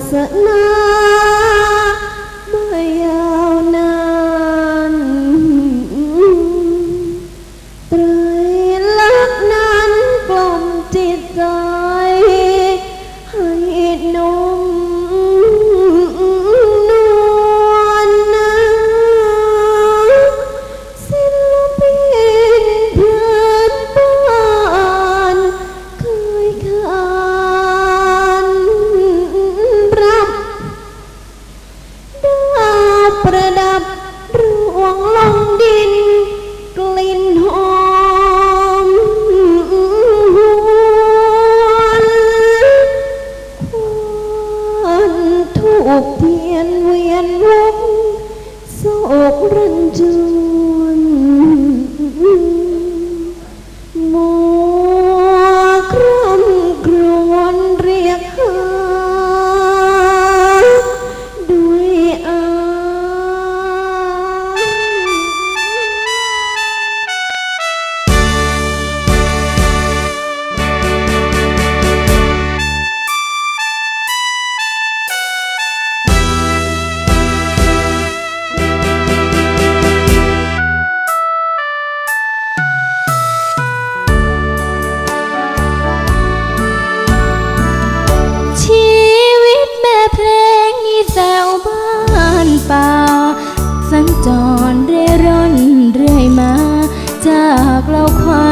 sợ อนเร่ร่อนเรื่อยมา จากเราความ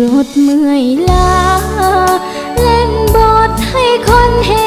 รถเมื่อยล้าเล่นบทให้คนเห็น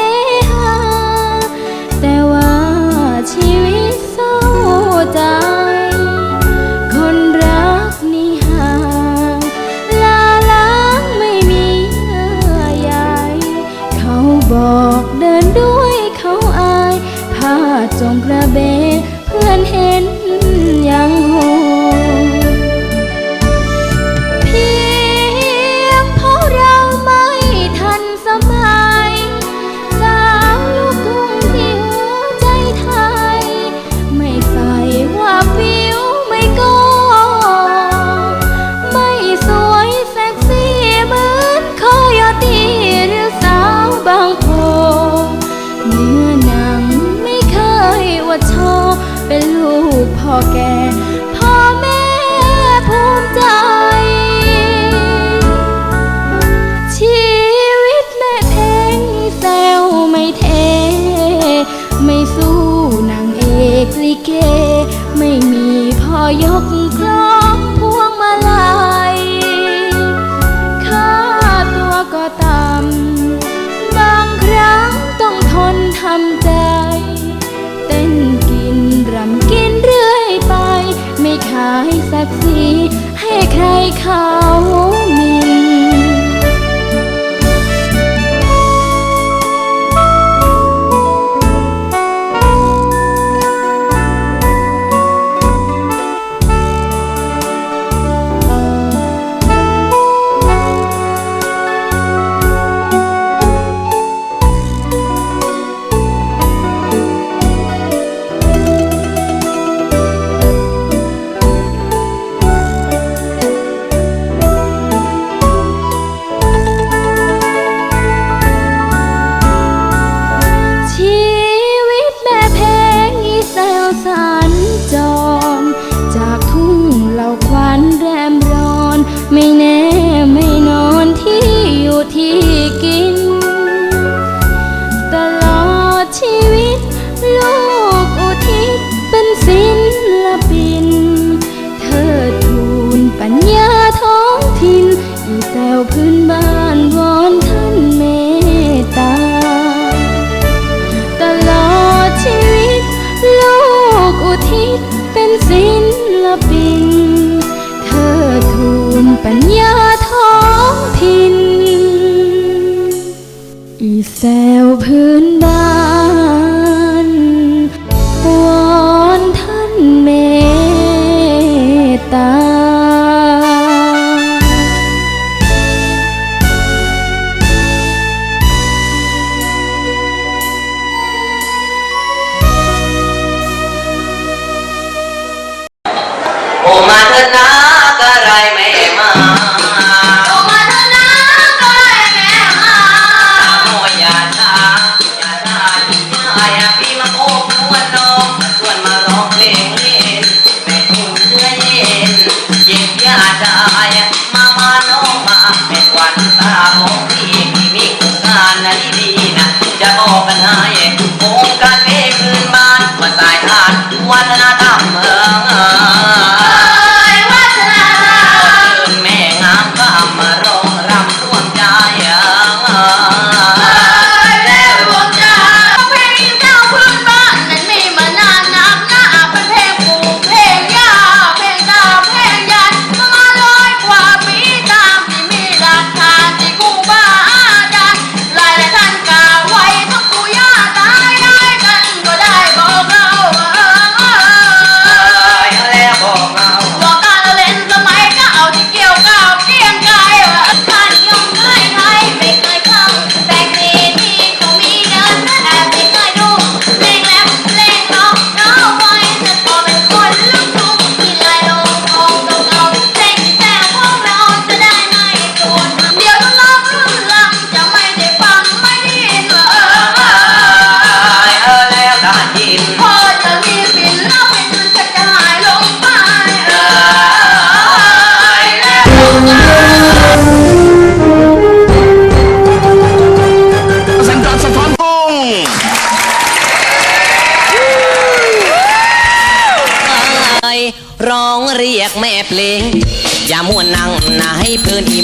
แซวพื้นบ้าน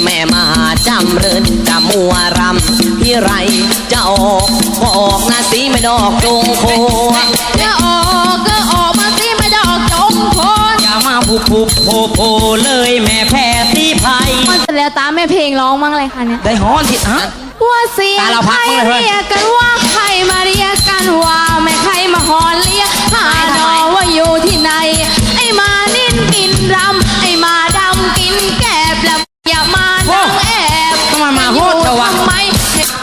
แม่มาหาจำเริญจะมัวรำพี่ไรจะออกก็ออกนะสีไม่ดอกจงโคจะออกก็ออกมาสิไม่ดอกจงโคนอย่ามาผูผูโผโผเลยแม่แพ้สีไพยมันเสร็จแล้วตามแม่เพลงร้องมั้งเลยค่ะเนี่ยได้ฮอนที่ฮะว่าเสียงตาเราพัใคกรบ้างเลยเฮ้ยเรียกกันว่าใครมาเรียกกันว่าไม่ใครมาหอนเรียกหาดอว่าอยู่ที่ไหน ไอ้มานิ่นกินรำไอ้มาดำกินแกบแล้ว อย่ามานั่งแอบทำไมมาโหดเถอะวะ ทำไม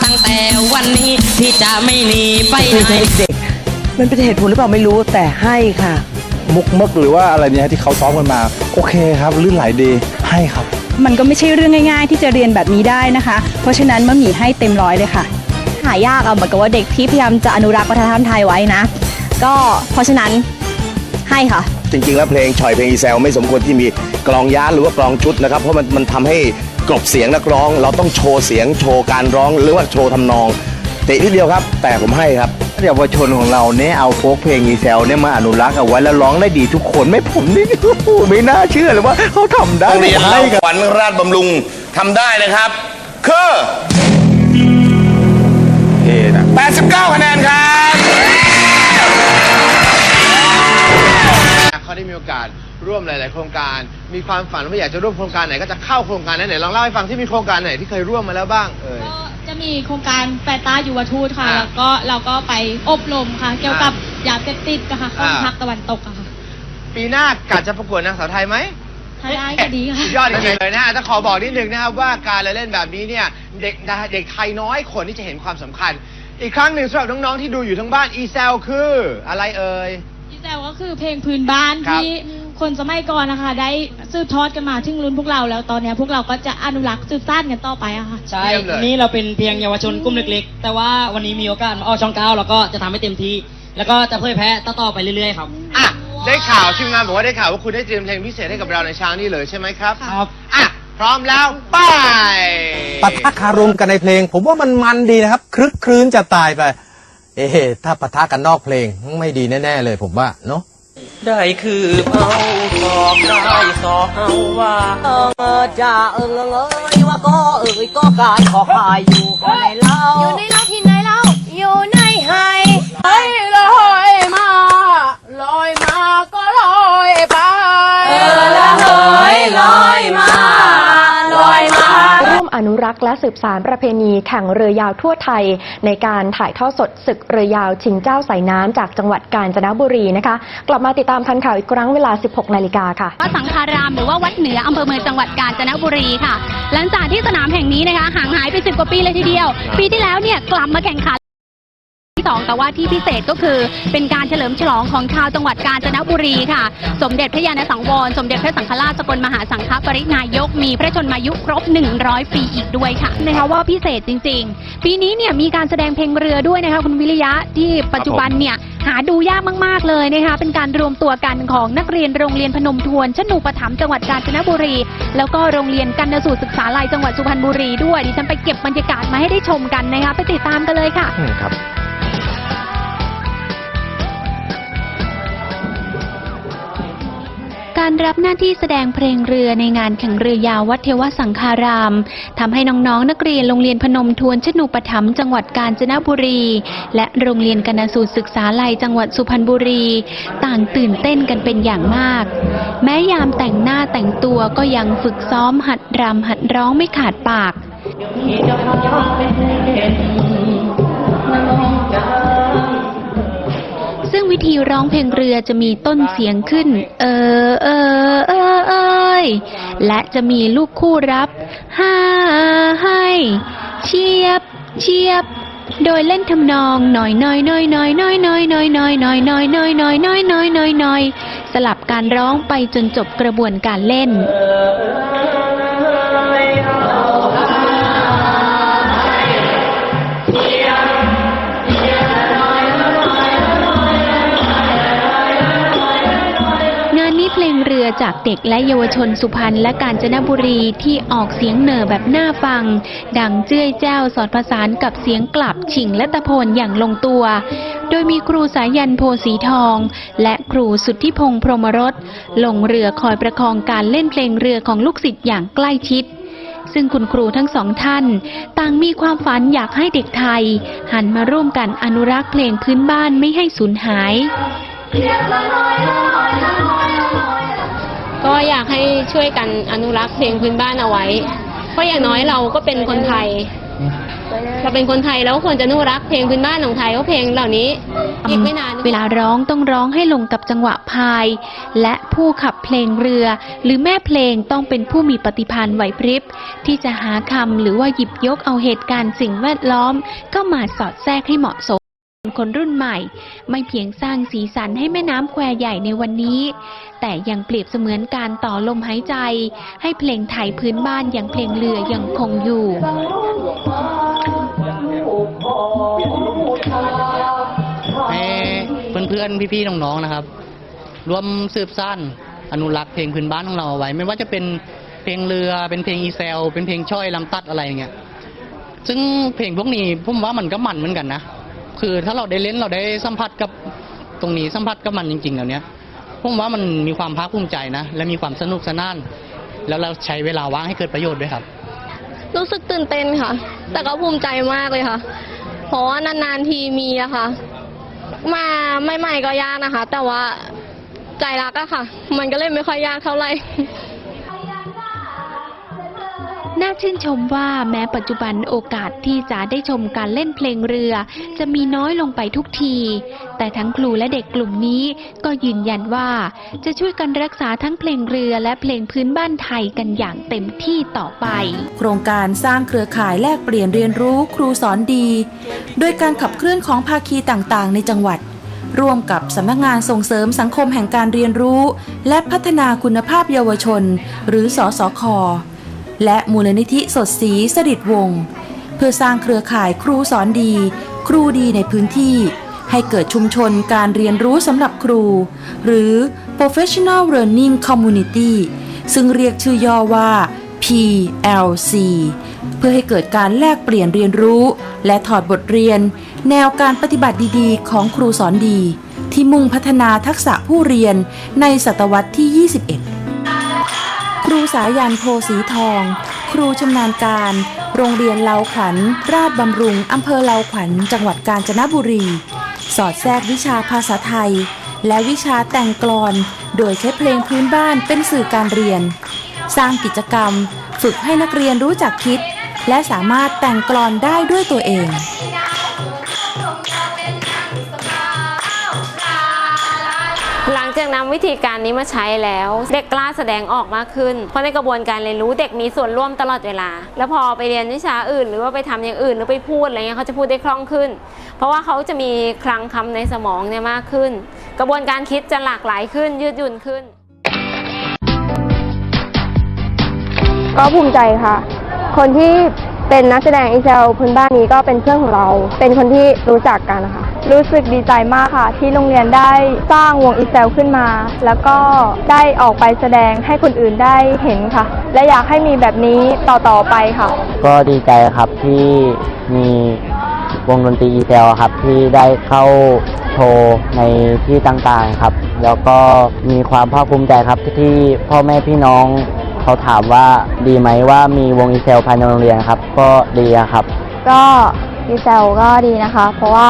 ตั้งแต่วันนี้พี่จะไม่หนีไปไหน เด็กๆมันเป็นเหตุผลหรือเปล่าไม่รู้แต่ให้ค่ะ มุกมึกหรือว่าอะไรเนี่ยที่เขาซ้อมกันมา โอเคครับลื่นไหลดีให้ครับ มันก็ไม่ใช่เรื่องง่าย ๆ ที่จะเรียนแบบนี้ได้นะคะ เพราะฉะนั้นมะหมี่ให้เต็มร้อยเลยค่ะ หายากอะเหมือนกับว่าเด็กที่พยายามจะอนุรักษ์วัฒนธรรมไทยไว้นะ ก็เพราะฉะนั้นให้ค่ะ จริง ๆ แล้วเพลงฉ่อยเพลงอีแซวไม่สมควรที่มีกลองย้านหรือว่ากลองชุดนะครับเพราะมันมันทำให้กลบเสียงนักร้อง เราต้องโชว์เสียงโชว์การร้องหรือว่าโชว์ทำนองตินิดเดียวครับ แต่ผมให้ครับ เยาวชนของเราเนี่ยเอาโฟกเพลงอีแซวเนี่ยมาอนุรักษ์เอาไว้แล้วร้องได้ดีทุกคนไม่ผมนี่โอ้โหไม่น่าเชื่อเลยว่าเขาทำได้ ต้องมีผมห้าให้ครับขวัญราชบำรุงทำได้นะครับ คือเท่นะ89คะแนน วมหลาย ๆ โครงการ มีความฝันว่าอยากจะร่วมโครงการไหนก็จะเข้าโครงการนั้นไหนลองเล่าให้ฟังที่มีโครงการไหนที่เคยร่วมมาแล้วบ้างเอ่ย ก็จะมีโครงการแฟต้ายุวทูตค่ะ อ่าแล้วก็เราก็ไปอบรมค่ะ เกี่ยวกับยาเสพติดค่ะของอ่าภาคตะวันตกอะค่ะ ปีหน้ากะจะประกวดนางสาวไทยไหม ถ้าได้ก็ดีค่ะ สุดยอดจริงๆเลยนะฮะจะขอบอกนิดนึงนะครับว่าการเล่นแบบนี้เนี่ยเด็กเด็กไทยน้อยคนที่จะเห็นความสำคัญ อีกครั้งหนึ่งสำหรับน้องๆที่ดูอยู่ทั้งบ้านอีเซลคืออะไรเอ่ย อีแซวก็คือเพลงพื้นบ้านครับที่ คนสมัยก่อนนะคะ ได้สืบทอดกันมาถึงรุ่นพวกเราแล้วตอนเนี้ยพวกเราก็จะอนุรักษ์สืบสานกันต่อไปอะค่ะ ใช่เยี่ยมเลย นี่เราเป็นเพียงเยาวชนกลุ่มเล็กๆ แต่ว่าวันนี้มีโอกาสมาออกช่องเก้าเราก็จะทำให้เต็มที่ แล้วก็จะเผยแพร่ต่อๆไปเรื่อยๆครับ อะได้ข่าวทีมงานบอกว่าได้ข่าวว่าคุณได้เตรียมเพลงพิเศษให้กับเราในเช้านี้เลยใช่ไหมครับครับ อะพร้อมแล้วไป ปะทะคารมกันในเพลง ผมว่ามันมันดีนะครับ คลึกครื้นจะตายไป เอ๊ะถ้าปะทะกันนอกเพลงไม่ดีแน่ ๆ เลยผมว่าเนาะ ได้คือเอาสอบได้สอบเอาว่าเออจะเอิงเอ้ยว่าก็เอ้ยก็กายขอขายอยู่ในเล่าอยู่ในเราที่ไหนเราอยู่ในไฮเฮ้ลอยมาลอยมาก็ลอยไปเออลอยลอยมา อยมา ร่วมอนุรักษ์และสืบสารประเพณีแข่งเรือยาวทั่วไทย ในการถ่ายทอดสดศึกเรือยาวชิงเจ้าสายน้ำจากจังหวัดกาญจนบุรีนะคะ กลับมาติดตามทันข่าวอีกครั้งเวลา 16 นาฬิกาค่ะ วัดสังฆารามหรือว่าวัดเหนืออำเภอเมืองจังหวัดกาญจนบุรีค่ะ หลังจากที่สนามแห่งนี้นะคะห่างหายไป 10 กว่าปีเลยทีเดียว ปีที่แล้วเนี่ยกลับมาแข่งขัน ที่สองแต่ว่าที่พิเศษก็คือ เป็นการเฉลิมฉลองของชาวจังหวัดกาญจนบุรีค่ะ สมเด็จพระยาณสังวร สมเด็จพระสังฆราชสกลมหาสังฆปรินายก มีพระชนมายุครบ 100 ปีอีกด้วยค่ะนะคะว่าพิเศษจริง ๆ ปีนี้เนี่ยมีการแสดงเพลงเรือด้วยนะคะคุณวิริยะที่ปัจจุบันเนี่ยหาดูยากมาก ๆ เลยนะคะเป็นการรวมตัวกันของนักเรียนโรงเรียนพนมทวนชนูปถัมภ์จังหวัดกาญจนบุรี แล้วก็โรงเรียนกันนสูตรศึกษาลัยจังหวัดสุพรรณบุรีด้วยดิฉันไปเก็บบรรยากาศมาให้ได้ชมกันนะคะไปติดตามกันเลยค่ะครับ การรับหน้าที่แสดงเพลงเรือในงานแข่งเรือยาววัดเทวสังคารามทำให้น้องๆนักเรียนโรงเรียนพนมทวนชนูปถัมภ์จังหวัดกาญจนบุรี และโรงเรียนกนสูตรศึกษาลัยจังหวัดสุพรรณบุรี ต่างตื่นเต้นกันเป็นอย่างมาก แม้ยามแต่งหน้าแต่งตัวก็ยังฝึกซ้อมหัดรำหัดร้องไม่ขาดปากซึ่งวิธีร้องเพลงเรือจะมีต้นเสียงขึ้น เออ เออเออเอยและจะมีลูกคู่รับห้าให้เชียบเชียบ โดยเล่นทำนองหน่อยน้อยน้อยน้อยน้อยน้อยน้อยน้อยน้อยน้อยน้อยน้อยน้อยน้อยน้อยน้อยสลับการร้องไปจนจบกระบวนการเล่น อจากเด็กและเยาวชนสุพรรณและกาญจนบุรีที่ออกเสียงเหน่อแบบน่าฟัง ดังเจ้ยแจ้วสอดผสานกับเสียงกลับฉิงและตะโพนอย่างลงตัว โดยมีครูสายันโพสีทอง และครูสุทธิพงษ์พรหมรสลงเรือคอยประคองการเล่นเพลงเรือของลูกศิษย์อย่างใกล้ชิดซึ่งคุณครูทั้งสองท่าน ต่างมีความฝันอยากให้เด็กไทย หันมาร่วมกันอนุรักษ์เพลงพื้นบ้านไม่ให้สูญหาย ก็อยากให้ช่วยกันอนุรักษ์เพลงพื้นบ้านเอาไว้ เพราะอย่างน้อยเราก็เป็นคนไทย เราเป็นคนไทยแล้วควรจะอนุรักษ์เพลงพื้นบ้านของไทยเพราะเพลงเหล่านี้อีกไม่นานเวลาร้องต้องร้องให้ลงกับจังหวะพาย และผู้ขับเพลงเรือ หรือแม่เพลงต้องเป็นผู้มีปฏิภาณไหวพริบ ที่จะหาคำหรือว่าหยิบยกเอาเหตุการณ์สิ่งแวดล้อม เข้ามาสอดแทรกให้เหมาะสม คนรุ่นใหม่ ไม่เพียงสร้างสีสันให้แม่น้ำแควใหญ่ในวันนี้ แต่ยังเปรียบเสมือนการต่อลมหายใจ ให้เพลงไทยพื้นบ้านอย่างเพลงเรือยังคงอยู่ให้เพื่อนๆพี่ๆน้องๆนะครับรวมสืบสานอนุรักษ์เพลงพื้นบ้านของเราเอาไว้ ไม่ว่าจะเป็นเพลงเรือเป็นเพลงอีเซล เป็นเพลงช่อยลำตัดอะไรอย่างเงี้ยซึ่งเพลงพวกนี้ผมว่ามันก็มันเหมือนกันนะ คือถ้าเราได้เล่นเราได้สัมผัสกับตรงนี้สัมผัสกับมันจริงๆแล้วเนี้ยผมว่ามันมีความภาคภูมิใจนะ และมีความสนุกสนาน แล้วเราใช้เวลาว่างให้เกิดประโยชน์ด้วยครับ รู้สึกตื่นเต้นค่ะ แต่ก็ภูมิใจมากเลยค่ะ เพราะว่านานๆทีมีอะค่ะ มาใหม่ๆก็ยากนะคะ แต่ว่าใจรักอะค่ะ มันก็เลยไม่ค่อยยากเท่าไหร่ น่าชื่นชมว่าแม้ปัจจุบันโอกาสที่จะได้ชมการเล่นเพลงเรือ จะมีน้อยลงไปทุกที แต่ทั้งครูและเด็กกลุ่มนี้ก็ยืนยันว่า จะช่วยกันรักษาทั้งเพลงเรือและเพลงพื้นบ้านไทยกันอย่างเต็มที่ต่อไป โครงการสร้างเครือข่ายแลกเปลี่ยนเรียนรู้ครูสอนดี โดยการขับเคลื่อนของภาคีต่างๆ ในจังหวัดร่วมกับสำนักงานส่งเสริมสังคมแห่งการเรียนรู้ และพัฒนาคุณภาพเยาวชน หรือสอสค และมูลนิธิสดสีสดิตวงศ์เพื่อสร้างเครือข่ายครูสอนดี ครูดีในพื้นที่ ให้เกิดชุมชนการเรียนรู้สำหรับครู หรือ Professional Learning Community ซึ่งเรียกชื่อย่อว่า PLC เพื่อให้เกิดการแลกเปลี่ยนเรียนรู้ และถอดบทเรียน แนวการปฏิบัติดีๆ ของครูสอนดี ที่มุ่งพัฒนาทักษะผู้เรียนในศตวรรษที่ 21 รูสายันโพสีทอง ครูชำนาญการ โรงเรียนเลาขวัญ ราชบำรุงอำเภอเลาขวัญ จังหวัดกาญจนบุรี สอดแทรกวิชาภาษาไทย และวิชาแต่งกลอน โดยใช้เพลงพื้นบ้านเป็นสื่อการเรียน สร้างกิจกรรม ฝึกให้นักเรียนรู้จักคิด และสามารถแต่งกลอนได้ด้วยตัวเอง จากนำวิธีการนี้มาใช้แล้ว เด็กกล้าแสดงออกมากขึ้น เพราะในกระบวนการเรียนรู้เด็กมีส่วนร่วมตลอดเวลา แล้วพอไปเรียนวิชาอื่น หรือว่าไปทำอย่างอื่นหรือไปพูดอะไรเงี้ยเขาจะพูดได้คล่องขึ้น เพราะว่าเขาจะมีคลังคำในสมองเนี่ยมากขึ้น กระบวนการคิดจะหลากหลายขึ้นยืดหยุ่นขึ้น ก็ภูมิใจค่ะ คนที่เป็นนักแสดงอีเซลพื้นบ้านนี้ก็เป็นเพื่อนของเรา เป็นคนที่รู้จักกันนะคะ รู้สึกดีใจมากค่ะ ที่โรงเรียนได้สร้างวงอีเซลขึ้นมา แล้วก็ได้ออกไปแสดงให้คนอื่นได้เห็นค่ะ และอยากให้มีแบบนี้ต่อๆไปค่ะ ก็ดีใจครับที่มีวงดนตรีอีเซลครับที่ได้เข้าโชว์ในที่ต่างๆครับ แล้วก็มีความภาคภูมิใจครับที่พ่อแม่พี่น้องเขาถามว่าดีไหมว่ามีวงอีเซลภายในโรงเรียนครับ ก็ดีอะครับ ก็อีเซลก็ดีนะคะ เพราะว่า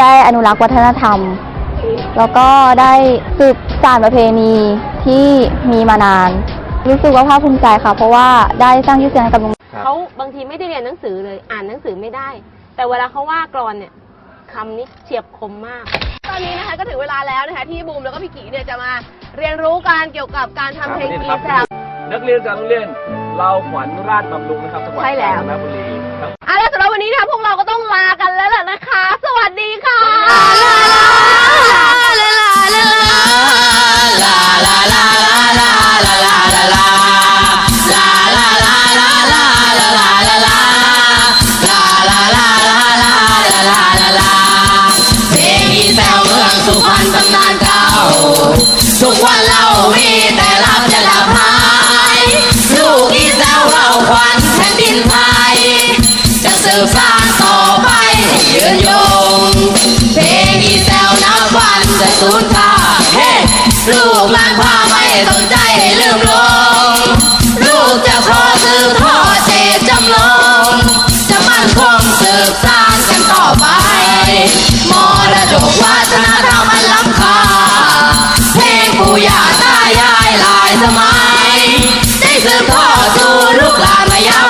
ได้อนุรักษ์วัฒนธรรม แล้วก็ได้สืบสานประเพณีที่มีมานาน รู้สึกว่าภาคภูมิใจค่ะ เพราะว่าได้สร้างชื่อเสียงให้กับโรงเรียนเขาบางทีไม่ได้เรียนหนังสือเลยอ่านหนังสือไม่ได้ แต่เวลาเขาว่ากรอนเนี่ยคำนี้เฉียบคมมาก ตอนนี้นะคะก็ถึงเวลาแล้วนะคะที่บูมแล้วก็พี่กีเนี่ยจะมาเรียนรู้การเกี่ยวกับการทำเพลงอีแซลนักเรียนจากโรงเรียนเราขวัญราชบำรุงนะครับจังหวัดใช่แล้วกาญจนบุรีครับอะแล้ วันนี้นะคะพวกเราก็ต้องลากันแล้วล่ะนะคะ สวัสดีค่ะลาลาลาลาลาลาลาลาลา สืบสานต่อไปให้ยืนยง เพลงอีแซวนับวันจะสูญค่าเฮ้ลูกหลานพาไม่สนใจให้ลืมลง ลูกจะขอสืบทอดเจตจำลองจะมั่นคงสืบสานกันต่อไป มรดกวัฒนธรรมอันล้ำค่าเพลงปู่ย่าตายายหลายสมัย ได้สืบทอดสู่ลูกหลานมายาม